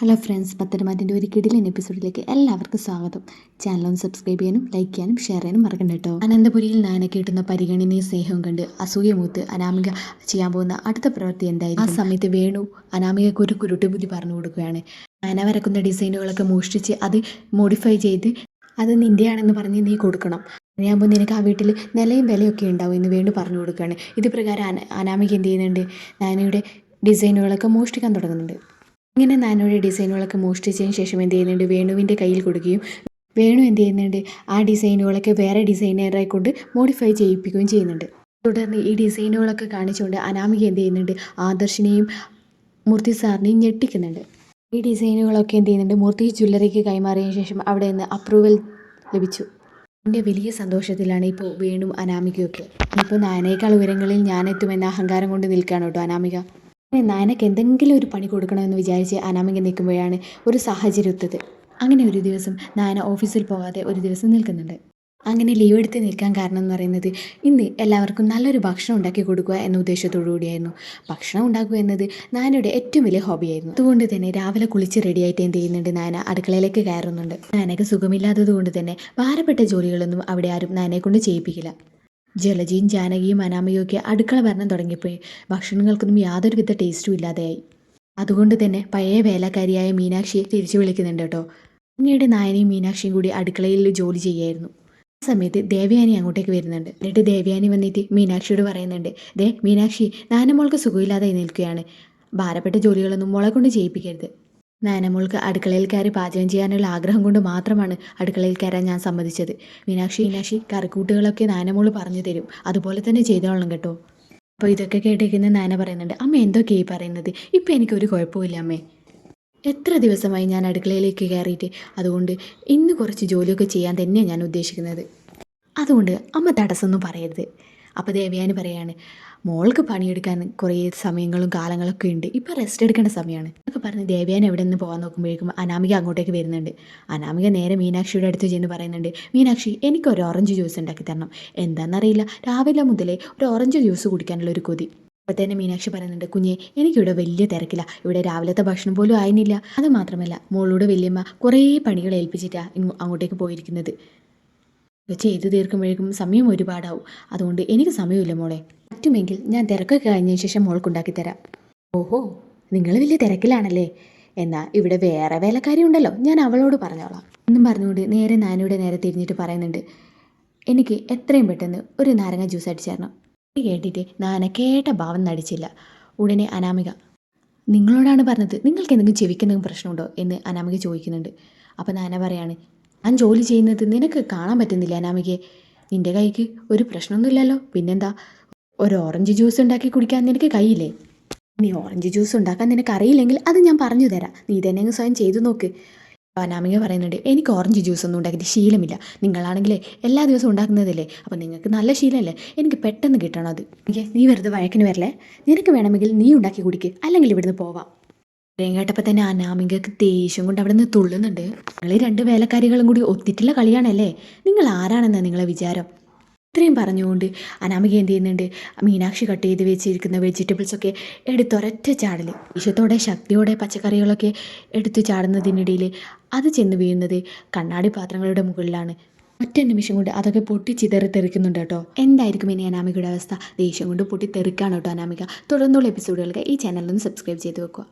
Hello friends പത്തരമാറ്റിന്റെ ഒരു കിടിലൻ എപ്പിസോഡിലേക്ക് എല്ലാവർക്കും സ്വാഗതം. ചാനൽ ഒന്ന് സബ്സ്ക്രൈബ് ചെയ്യാനും ലൈക്ക് ചെയ്യാനും ഷെയർ ചെയ്യാനും മറക്കണ്ട കേട്ടോ. അനന്തപുരിയിൽ നാന കിട്ടുന്ന പരിഗണനയും സ്നേഹവും കണ്ട് അസൂയമൂത്ത് അനാമിക ചെയ്യാൻ പോകുന്ന അടുത്ത പ്രവൃത്തി എന്തായിരിക്കും? ആ സമയത്ത് വേണു അനാമികയ്ക്ക് ഒരു കുരുട്ട് ബുദ്ധി പറഞ്ഞു കൊടുക്കുകയാണ്. ആന വരക്കുന്ന ഡിസൈനുകളൊക്കെ മോഷ്ടിച്ച് അത് മോഡിഫൈ ചെയ്ത് അത് നിന്റെയാണെന്ന് പറഞ്ഞ് നീ കൊടുക്കണം. അങ്ങനെയാകുമ്പോൾ നിനക്ക് ആ വീട്ടിൽ നിലയും വിലയൊക്കെ ഉണ്ടാവും എന്ന് വേണു പറഞ്ഞു കൊടുക്കുകയാണ്. ഇത് പ്രകാരം അന അനാമിക എന്ത് ചെയ്യുന്നുണ്ട്? നാനയുടെ ഡിസൈനുകളൊക്കെ മോഷ്ടിക്കാൻ തുടങ്ങുന്നുണ്ട്. ഇങ്ങനെ നാനോയുടെ ഡിസൈനുകളൊക്കെ മോഷ്ടിച്ചതിന് ശേഷം എന്ത് ചെയ്യുന്നുണ്ട്? വേണുവിന്റെ കയ്യിൽ കൊടുക്കുകയും വേണു എന്ത് ചെയ്യുന്നുണ്ട്? ആ ഡിസൈനുകളൊക്കെ വേറെ ഡിസൈനറെ കൊണ്ട് മോഡിഫൈ ചെയ്യിപ്പിക്കുകയും ചെയ്യുന്നുണ്ട്. തുടർന്ന് ഈ ഡിസൈനുകളൊക്കെ കാണിച്ചുകൊണ്ട് അനാമിക എന്ത് ചെയ്യുന്നുണ്ട്? ആദർശിനെയും മൂർത്തി സാറിനെയും ഞെട്ടിക്കുന്നുണ്ട്. ഈ ഡിസൈനുകളൊക്കെ എന്ത് ചെയ്യുന്നുണ്ട്? മൂർത്തി ജ്വല്ലറിക്ക് കൈമാറിയതിനു ശേഷം അവിടെ നിന്ന് അപ്രൂവൽ ലഭിച്ചു. എന്റെ വലിയ സന്തോഷത്തിലാണ് ഇപ്പോൾ വേണു അനാമികയൊക്കെ ഇപ്പോൾ നാനേക്കാൾ ഉയരങ്ങളിൽ ഞാനെത്തുമെന്ന അഹങ്കാരം കൊണ്ട് നിൽക്കുകയാണ് കേട്ടോ അനാമിക. നായനക്ക് എന്തെങ്കിലും ഒരു പണി കൊടുക്കണമെന്ന് വിചാരിച്ച് അനാമിക നിൽക്കുമ്പോഴാണ് ഒരു സാഹചര്യം ഒത്തത് അങ്ങനെ ഒരു ദിവസം നായന ഓഫീസിൽ പോകാതെ ഒരു ദിവസം നിൽക്കുന്നുണ്ട്. അങ്ങനെ ലീവ് എടുത്ത് നിൽക്കാൻ കാരണം എന്ന് പറയുന്നത് ഇന്ന് എല്ലാവർക്കും നല്ലൊരു ഭക്ഷണം ഉണ്ടാക്കി കൊടുക്കുക എന്ന ഉദ്ദേശത്തോടു കൂടിയായിരുന്നു. ഭക്ഷണം ഉണ്ടാക്കുക എന്നത് നായനയുടെ ഏറ്റവും വലിയ ഹോബിയായിരുന്നു അതുകൊണ്ട് തന്നെ രാവിലെ കുളിച്ച് റെഡിയായിട്ട് എന്ത് ചെയ്യുന്നുണ്ട് നായന? അടുക്കളയിലേക്ക് കയറുന്നുണ്ട്. നായനക്ക് സുഖമില്ലാത്തത് കൊണ്ട് തന്നെ ഭാരപ്പെട്ട ജോലികളൊന്നും അവിടെ ആരും നായനെ കൊണ്ട് ചെയ്യിപ്പിക്കില്ല. ജലജിയും ജാനകിയും അനാമയും ഒക്കെ അടുക്കള ഭരണം തുടങ്ങിയപ്പോൾ ഭക്ഷണങ്ങൾക്കൊന്നും യാതൊരുവിധ ടേസ്റ്റും ഇല്ലാതെയായി. അതുകൊണ്ട് തന്നെ പഴയ വേലക്കാരിയായ മീനാക്ഷിയെ തിരിച്ചു വിളിക്കുന്നുണ്ട് കേട്ടോ. പിന്നീട് നായനയും മീനാക്ഷിയും കൂടി അടുക്കളയിൽ ജോലി ചെയ്യായിരുന്നു. ആ സമയത്ത് ദേവയാനി അങ്ങോട്ടേക്ക് വരുന്നുണ്ട്. എന്നിട്ട് ദേവയാനി വന്നിട്ട് മീനാക്ഷിയോട് പറയുന്നുണ്ട് ദേ മീനാക്ഷി നാനമോൾക്ക് സുഖമില്ലാതെ നിൽക്കുകയാണ്. ഭാരപ്പെട്ട ജോലികളൊന്നും മുളകൊണ്ട് ചെയ്യിപ്പിക്കരുത്. നാനമോൾക്ക് അടുക്കളയിൽ കയറി പാചകം ചെയ്യാനുള്ള ആഗ്രഹം കൊണ്ട് മാത്രമാണ് അടുക്കളയിൽ കയറാൻ ഞാൻ സമ്മതിച്ചത്. മീനാക്ഷി മീനാക്ഷി. കറിക്കൂട്ടുകളൊക്കെ നാനമോൾ പറഞ്ഞു തരും. അതുപോലെ തന്നെ ചെയ്തോളണം കേട്ടോ. അപ്പോൾ ഇതൊക്കെ കേട്ടിരിക്കുന്ന നാന പറയുന്നുണ്ട് അമ്മ എന്തൊക്കെയായി പറയുന്നത്? ഇപ്പം എനിക്കൊരു കുഴപ്പമില്ല അമ്മേ. എത്ര ദിവസമായി ഞാൻ അടുക്കളയിലേക്ക് കയറിയിട്ട് അതുകൊണ്ട് ഇന്ന് കുറച്ച് ജോലിയൊക്കെ ചെയ്യാൻ തന്നെയാണ് ഞാൻ ഉദ്ദേശിക്കുന്നത്. അതുകൊണ്ട് അമ്മ തടസ്സമൊന്നും പറയരുത്. അപ്പോൾ ദേവയാനി പറയാണ് മോൾക്ക് പണിയെടുക്കാൻ കുറേ സമയങ്ങളും കാലങ്ങളൊക്കെ ഉണ്ട്. ഇപ്പോൾ റെസ്റ്റ് എടുക്കേണ്ട സമയമാണ്. എന്നൊക്കെ പറഞ്ഞ് ദേവയാനി എവിടെ നിന്ന് പോകാൻ നോക്കുമ്പോഴേക്കും അനാമിക അങ്ങോട്ടേക്ക് വരുന്നുണ്ട്. അനാമിക നേരെ മീനാക്ഷിയുടെ അടുത്ത് ചെന്ന് പറയുന്നുണ്ട് മീനാക്ഷി എനിക്ക് ഒരു ഓറഞ്ച് ജ്യൂസ് ഉണ്ടാക്കി തരണം. എന്താണെന്നറിയില്ല രാവിലെ മുതലേ ഒരു ഓറഞ്ച് ജ്യൂസ് കുടിക്കാനുള്ള ഒരു കൊതി. അപ്പോൾ തന്നെ മീനാക്ഷി പറയുന്നുണ്ട് കുഞ്ഞെ എനിക്കിവിടെ വലിയ തിരക്കില്ല ഇവിടെ രാവിലത്തെ ഭക്ഷണം പോലും ആയിരുന്നില്ല അത് മാത്രമല്ല മോളോട് വലിയമ്മ കുറേ പണികൾ ഏൽപ്പിച്ചിട്ടാണ് അങ്ങോട്ടേക്ക് പോയിരിക്കുന്നത്. ഇത് ചെയ്തു തീർക്കുമ്പോഴേക്കും സമയം ഒരുപാടാവും. അതുകൊണ്ട് എനിക്ക് സമയമില്ല മോളെ. പറ്റുമെങ്കിൽ ഞാൻ തിരക്കൊക്കെ കഴിഞ്ഞതിന് ശേഷം മോൾക്കുണ്ടാക്കി തരാം. ഓഹോ നിങ്ങൾ വലിയ തിരക്കിലാണല്ലേ? എന്നാൽ ഇവിടെ വേറെ വേലക്കാരി ഉണ്ടല്ലോ ഞാൻ അവളോട് പറഞ്ഞോളാം. എന്നും പറഞ്ഞുകൊണ്ട് നേരെ നാനയുടെ നേരെ തിരിഞ്ഞിട്ട് പറയുന്നുണ്ട് എനിക്ക് എത്രയും പെട്ടെന്ന് ഒരു നാരങ്ങ ജ്യൂസ് അടിച്ചു തരണം ഇത് കേട്ടിട്ട് നാന കേട്ട ഭാവം നടിച്ചില്ല. ഉടനെ അനാമിക നിങ്ങളോടാണ് പറഞ്ഞത് നിങ്ങൾക്ക് എന്തെങ്കിലും ചെവിക്കെന്തെങ്കിലും പ്രശ്നമുണ്ടോ? എന്ന് അനാമിക ചോദിക്കുന്നുണ്ട്. അപ്പോൾ നാന പറയാണ് ഞാൻ ജോലി ചെയ്യുന്നത് നിനക്ക് കാണാൻ പറ്റുന്നില്ല അനാമികയെ നിന്റെ കൈക്ക് ഒരു പ്രശ്നമൊന്നുമില്ലല്ലോ. പിന്നെന്താ? ഒരു ഓറഞ്ച് ജ്യൂസ് ഉണ്ടാക്കി കുടിക്കാൻ നിനക്ക് കഴിയില്ലേ നീ ഓറഞ്ച് ജ്യൂസ് ഉണ്ടാക്കാൻ നിനക്ക് അറിയില്ലെങ്കിൽ അത് ഞാൻ പറഞ്ഞു തരാം. നീ തന്നെ അങ്ങ് സ്വയം ചെയ്തു നോക്ക്. അനാമിക പറയുന്നുണ്ട് എനിക്ക് ഓറഞ്ച് ജ്യൂസ് ഒന്നും ഉണ്ടാക്കിയിട്ട് ശീലമില്ല. നിങ്ങളാണെങ്കിലേ എല്ലാ ദിവസവും ഉണ്ടാക്കുന്നതല്ലേ? അപ്പോൾ നിങ്ങൾക്ക് നല്ല ശീലമല്ലേ? എനിക്ക് പെട്ടെന്ന് കിട്ടണം അത്. നീ വെറുതെ വഴക്കിന് വരല്ലേ? നിനക്ക് വേണമെങ്കിൽ നീ ഉണ്ടാക്കി കുടിക്ക്. അല്ലെങ്കിൽ ഇവിടുന്ന് പോവാം. ഇത്രയും കേട്ടപ്പോൾ തന്നെ അനാമികക്ക് ദേഷ്യം കൊണ്ട് അവിടെ നിന്ന് തുള്ളുന്നുണ്ട്. നിങ്ങൾ രണ്ട് വേലക്കാരികളും കൂടി ഒത്തിട്ടുള്ള കളിയാണല്ലേ? നിങ്ങൾ ആരാണെന്നാണ് നിങ്ങളെ വിചാരം? ഇത്രയും പറഞ്ഞുകൊണ്ട് അനാമിക എന്ത് ചെയ്യുന്നുണ്ട്? മീനാക്ഷി കട്ട് ചെയ്ത് വെച്ചിരിക്കുന്ന വെജിറ്റബിൾസൊക്കെ എടുത്തൊരൊറ്റ ചാടൽ വിഷത്തോടെ ശക്തിയോടെ പച്ചക്കറികളൊക്കെ എടുത്തു ചാടുന്നതിനിടയിൽ അത് ചെന്ന് വീഴുന്നത് കണ്ണാടി പാത്രങ്ങളുടെ മുകളിലാണ്. ഒറ്റ നിമിഷം കൊണ്ട് അതൊക്കെ പൊട്ടി ചിതറി തെറിക്കുന്നുണ്ട് കേട്ടോ. എന്തായിരിക്കും ഇനി അനാമികയുടെ അവസ്ഥ? ദേഷ്യം കൊണ്ട് പൊട്ടി തെറിക്കാണ് കേട്ടോ അനാമിക? തുടർന്നുള്ള എപ്പിസോഡുകൾക്ക് ഈ ചാനലിൽ നിന്ന് സബ്സ്ക്രൈബ് ചെയ്ത് വെക്കുക.